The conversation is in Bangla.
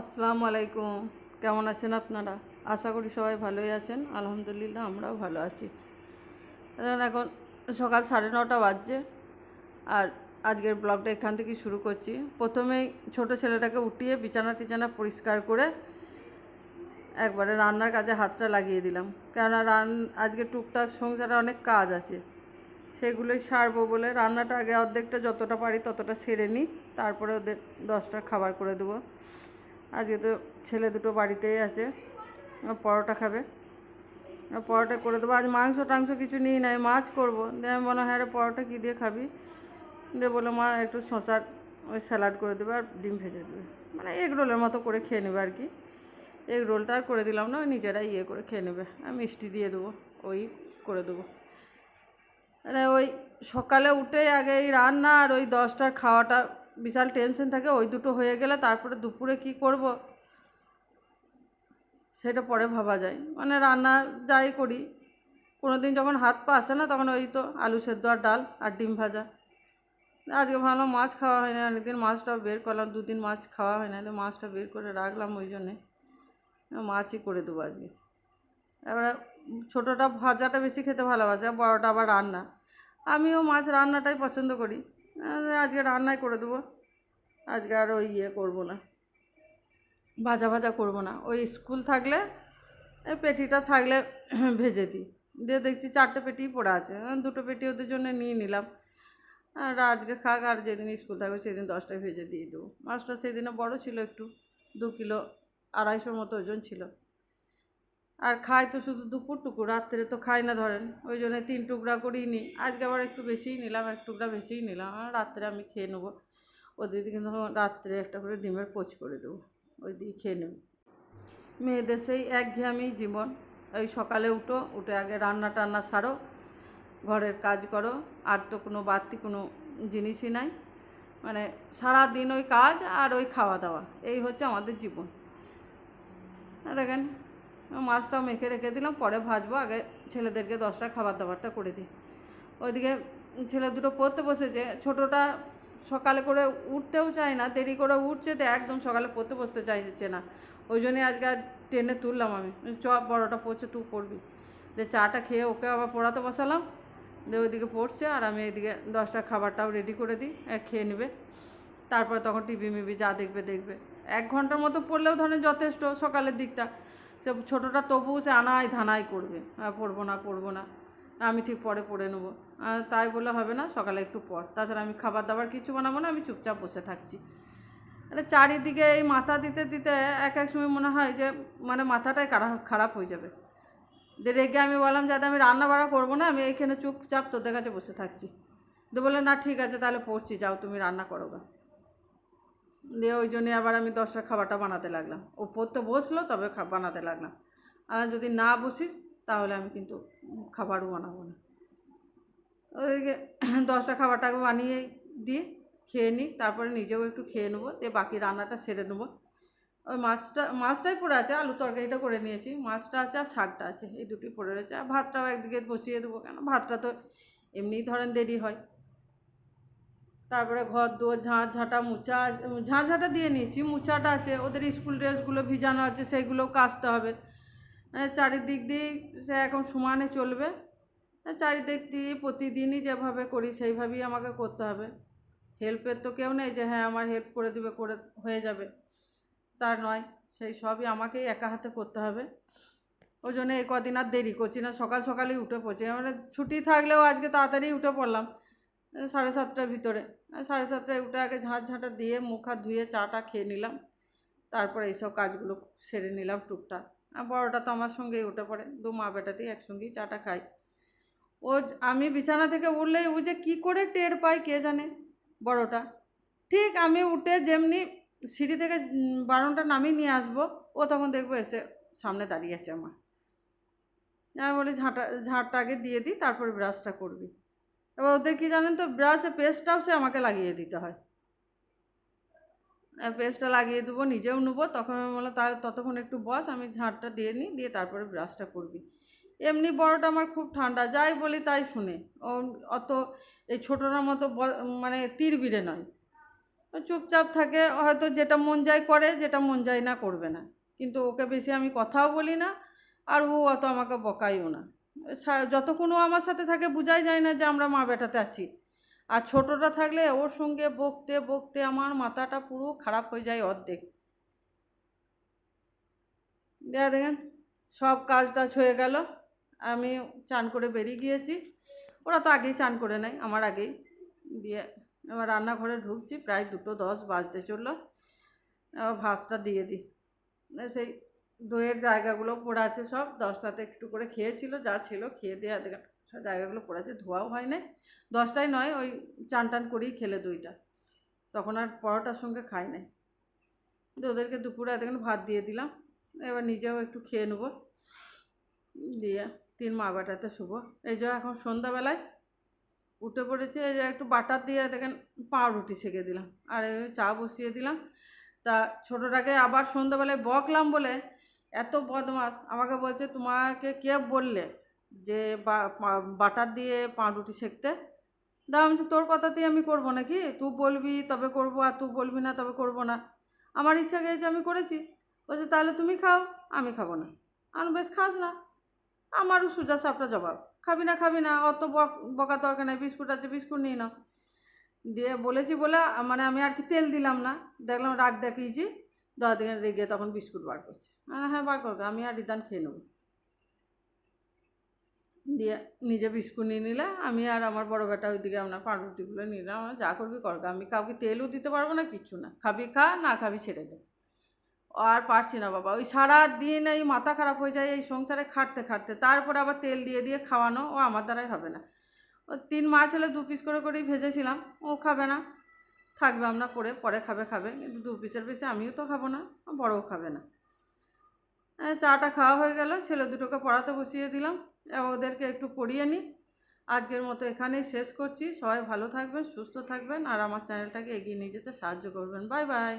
আসসালামু আলাইকুম। কেমন আছেন আপনারা? আশা করি সবাই ভালোই আছেন। আলহামদুলিল্লাহ আমরাও ভালো আছি। এখন সকাল সাড়ে নটা বাজছে আর আজকের ব্লগটা এখান থেকে শুরু করছি। প্রথমেই ছোট ছেলেটাকে উঠিয়ে বিছানা টিছানা পরিষ্কার করে একবারে রান্নার কাজে হাতটা লাগিয়ে দিলাম। কেননা রান, আজকে টুকটাক সংসারে অনেক কাজ আছে। সেগুলোই সারবো বলে রান্নাটা আগে অর্ধেকটা যতটা পারি ততটা সেরে নিই, তারপরে ওদের দশটা খাবার করে দেবো। আজকে তো ছেলে দুটো বাড়িতেই আছে পরোটা খাবে। পরোটা করে দেবো। আজ মাংস টাংস কিছু নিই নাই, মাছ করব। দিয়ে আমি বললাম হ্যাঁ রে, পরোটা কী দিয়ে খাবি? দিয়ে বলল, মা, একটু শশার ওই স্যালাড করে দেবে আর ডিম ভেজে দেবে। মানে এগ রোলের মতো করে খেয়ে নেবে আর কি। এগ রোলটা আর করে দিলাম না, ওই নিজেরাই ইয়ে করে খেয়ে নেবে। আর মিষ্টি দিয়ে দেবো, ওই করে দেবো। মানে ওই সকালে উঠেই আগে এই রান্না আর ওই দশটার খাওয়াটা বিশাল টেনশন থাকে, ওই দুটো হয়ে গেলে তারপরে দুপুরে কি করব? সেটা পরে ভাবা যায়। মানে রান্না যাই করি। কোনো দিন যখন হাত পা আসে না, তখন ওই তো আলু সেদ্ধ আর ডাল আর ডিম ভাজা। আজকে ভালো মাছ খাওয়া হয় না, অনেকদিন মাছটাও বের করলাম, দুদিন মাছ খাওয়া হয় না, তো মাছটা বের করে রাখলাম ওই জন্যে। মাছই করে দেবো আজকে। এবারে ছোটোটা ভাজাটা বেশি খেতে ভালোবাসে আর বড়োটা আবার রান্না। আমিও মাছ রান্নাটাই পছন্দ করি। আজকে রান্নাই করে দেবো। আজকে আর ওই ইয়ে করব না। ভাজা ভাজা করব না। ওই স্কুল থাকলে, এই পেটিটা থাকলে ভেজে দিই। দিয়ে দেখছি চারটে পেটিই পড়ে আছে। দুটো পেটি ওদের জন্য নিয়ে নিলাম। আর আজকে খাক আর যেদিন স্কুল থাকবে সেদিন দশটায় ভেজে দিয়ে দেবো। মাছটা সেদিনে বড় ছিল একটু, দু কিলো আড়াইশোর মতো ওজন ছিল। আর খাই তো শুধু দুপুরটুকু, রাত্রে তো খাই না ধরেন। ওই জন্য তিন টুকরা করেই নিই আজকে আবার একটু বেশিই নিলাম, এক টুকরা বেশিই নিলাম। আর রাত্রে আমি খেয়ে নেব। ওদের কিন্তু রাত্রে একটা করে ডিমের পোচ করে দেবো। ওই দিয়ে খেয়ে নেব। মেয়েদের সেই একঘেয়েমি জীবন। ওই সকালে উঠো, উঠে আগে রান্না টান্না সারো, ঘরের কাজ করো। আর তো কোনো বাড়তি কোনো জিনিসই নাই। মানে সারা দিন ওই কাজ আর ওই খাওয়া দাওয়া। এই হচ্ছে আমাদের জীবন। না দেখেন মাছটাও মেখে রেখে দিলাম, পরে ভাজবো। আগে ছেলেদেরকে দশটা খাবার দাবারটা করে দিই। ওইদিকে ছেলে দুটো পড়তে বসেছে, ছোটোটা সকালে করে উঠতেও চায় না, দেরি করে উঠছে তো একদম সকালে পড়তে বসতে চাইছে না। ওই জন্যই আজকে আর টেনে তুললাম আমি। চ, বড়োটা পড়ছে, তুই পড়বি। দিয়ে চাটা খেয়ে ওকে আবার পড়াতে বসালাম। দিয়ে ওইদিকে পড়ছে আর আমি এইদিকে দশটা খাবারটাও রেডি করে দিই খেয়ে নেবে। তারপরে তখন টিভি মিভি যা দেখবে দেখবে। এক ঘণ্টার মতো পড়লেও ধরেন যথেষ্ট সকালের দিকটা। সে ছোটোটা তবুও সে আনায় ধানায় করবে। হ্যাঁ পড়ব না পড়ব না। আমি ঠিক পরে পড়ে নেব। তাই বলে হবে না, সকালে একটু পর তাছাড়া আমি খাবার দাবার কিছু বানাবো না, আমি চুপচাপ বসে থাকছি। মানে চারিদিকে এই মাথা দিতে দিতে এক এক সময় মনে হয় যে মানে মাথাটাই খারাপ হয়ে যাবে। রেগে আমি বললাম, যাতে আমি রান্না বাড়া করব না, আমি এইখানে চুপচাপ তোদের কাছে বসে থাকছি। তো বললে, না, ঠিক আছে, তাহলে পড়ছি, যাও, তুমি রান্না করো গা। দিয়ে ওই জন্যে আবার আমি দশটা খাবারটা বানাতে লাগলাম। ও পড়তে বসল, তবে বানাতে লাগলাম। আর যদি না বসিস, তাহলে আমি কিন্তু খাবারও বানাবো না। ওইদিকে দশটা খাবারটাকে বানিয়ে দিয়ে খেয়ে নিই, তারপরে নিজেও একটু খেয়ে নেব, দিয়ে বাকি রান্নাটা সেরে নেব। ওই মাছটা, মাছটাই পড়ে আছে, আলু তরকারিটা করে নিয়েছি। মাছটা আছে আর শাকটা আছে, এই দুটোই পড়ে রয়েছে। আর ভাতটাও একদিকে বসিয়ে দেবো কেন? ভাতটা তো এমনিই ধরেন দেরি হয়। তারপরে ঘর দুয়ার ঝাঁট ঝাঁটা মুছা ঝাঁট ঝাঁটা দিয়ে নিয়েছি। মুছাটা আছে, ওদের স্কুল ড্রেসগুলো ভিজানো আছে সেইগুলোও কাচতে হবে। চারিদিক দিয়ে সে এখন সমানে চলবে। চারিদিক দিয়ে প্রতিদিনই যেভাবে করি, সেইভাবেই আমাকে করতে হবে। হেল্পের তো কেউ নেই যে হ্যাঁ আমার হেল্প করে দিবে, করে, হয়ে যাবে। তার নয়, সেই সবই আমাকেই একা হাতে করতে হবে। ওই জন্য এই কদিন আর দেরি করছি না, সকাল সকালেই উঠে পড়ছি। মানে ছুটি থাকলেও আজকে তাড়াতাড়ি উঠে পড়লাম। সাড়ে সাতটার ভিতরে। সাড়ে সাতটায় উঠে আগে ঝাঁট ঝাঁটা দিয়ে মুখ হাত ধুয়ে চাটা খেয়ে নিলাম। তারপরে এইসব কাজগুলো সেরে নিলাম টুকটাক। আর বড়োটা তো আমার সঙ্গেই উঠে পড়ে। দু মা বেটাতেই একসঙ্গেই চাটা খাই। ও আমি বিছানা থেকে উঠলেই ও যে কী করে টের পায় কে জানে বড়োটা। ঠিক আমি উঠে যেমনি সিঁড়ি থেকে বারণটা নামিয়ে নিয়ে আসব, ও তখন দেখব এসে সামনে দাঁড়িয়ে আছে আমার। আমি বলি ঝাঁটা, ঝাঁটটা আগে দিয়ে দিই, তারপরে ব্রাশটা করবি। এবার ওদের কি জানেন তো ব্রাশে পেস্টটাও সে আমাকে লাগিয়ে দিতে হয়। পেস্টটা লাগিয়ে দেবো, নিজেও নেব, তখন আমি বললাম তার ততক্ষণ একটু বস, আমি ঝাঁটটা দিয়ে নিই, দিয়ে তারপরে ব্রাশটা করবি। এমনি বড়টা আমার খুব ঠান্ডা, যাই বলি তাই শুনে। ও অত, এই ছোটোটার মতো মানে তীর বিড়ে নয় চুপচাপ থাকে, হয়তো যেটা মন যায় করে, যেটা মন যায় না করবে না। কিন্তু ওকে বেশি আমি কথাও বলি না, আর ও অত আমাকে বকাইও না। সা- যতক্ষণ ও আমার সাথে থাকে, বোঝাই যায় না যে আমরা মা বেটাতে আছি। আর ছোটটা থাকলে ওর সঙ্গে বকতে বকতে আমার মাথাটা পুরো খারাপ হয়ে যায় অর্ধেক। দেয়া দেখেন, সব কাজ টাজ হয়ে গেল। আমি চান করে বেরিয়ে গিয়েছি। ওরা তো আগেই চান করে নেয়, আমার আগেই। দিয়ে এবার রান্নাঘরে ঢুকছি, প্রায় দুটো দশ বাজতে চলল। ভাতটা দিয়ে দিই। সেই দইয়ের জায়গাগুলো পড়ে আছে সব। দশটাতে একটু করে খেয়েছিল, যা ছিল খেয়ে দিয়ে সব জায়গাগুলো পড়ে আছে ধোয়াও হয় নাই। দশটায় নয়, ওই চান টান করেই খেলে দইটা। তখন আর পরোটার সঙ্গে খাই নাই। দিয়ে ওদেরকে দুপুরে দেখেন ভাত দিয়ে দিলাম। এবার নিজেও একটু খেয়ে নেব। দিয়ে তিন মা বাটাতে শুভ এই যে এখন সন্ধ্যাবেলায় উঠে পড়েছে, এই যে একটু বাটার দিয়ে দেখেন পাউরুটি সেঁকে দিলাম। আর চা বসিয়ে দিলাম। তা ছোটোটাকে আবার সন্ধ্যাবেলায় বকলাম বলে এত বদমাস। আমাকে বলছে, তোমাকে কে বললে যে বাটার দিয়ে পাউরুটি সেঁকতে? দা, আমি তোর কথাতেই আমি করব নাকি? তুই বলবি, তবে করব, আর তুই বলবি না, তবে করব না। আমার ইচ্ছা গেছে আমি করেছি। বলছে, তাহলে তুমি খাও, আমি খাব না। আমি বেশ, খাস না। আমারও সোজা সাপটা জবাব। খাবি না খাবি না, অত বকা দরকার নেই, বিস্কুট আছে, বিস্কুট নিয়ে নাও। দিয়ে বলেছি বলে মানে আমি আর কি তেল দিলাম না। দেখলাম রাগ দেখিয়েছি। দশ দিকে রেগে তখন বিস্কুট বার করছে। আমি, হ্যাঁ বার করবে আমি আর রিদান খেয়ে নেব। দিয়ে নিজে বিস্কুট নিয়ে নিলে আমি আর আমার বড় বেটা ওইদিকে আমরা পাউরুটিগুলো নিলাম। আমার যা করবি করবে আমি কাউকে তেলও দিতে পারব না কিচ্ছু না। খাবি খা না খাবি ছেড়ে দে। আর পারছি না বাবা ওই সারা দিন এই মাথা খারাপ হয়ে যায় এই সংসারে খাটতে খাটতে। তারপরে আবার তেল দিয়ে দিয়ে খাওয়ানো ও আমার দ্বারাই হবে না। ও তিন মাছ হলে দু পিস করে করেই ভেজেছিলাম ও খাবে না। থাকবে আমরা পরে পরে খাবে খাবে। কিন্তু দু পিসের পিসে আমিও তো খাব না বড়ও খাবে না। চাটা খাওয়া হয়ে গেল, ছেলে দুটোকে পড়াতে বসিয়ে দিলাম। ওদেরকে একটু পড়িয়ে নিই। আজকের মতো এখানেই শেষ করছি। সবাই ভালো থাকবেন, সুস্থ থাকবেন, আর আমার চ্যানেলটাকে এগিয়ে নিয়ে যেতে সাহায্য করবেন। Bye bye.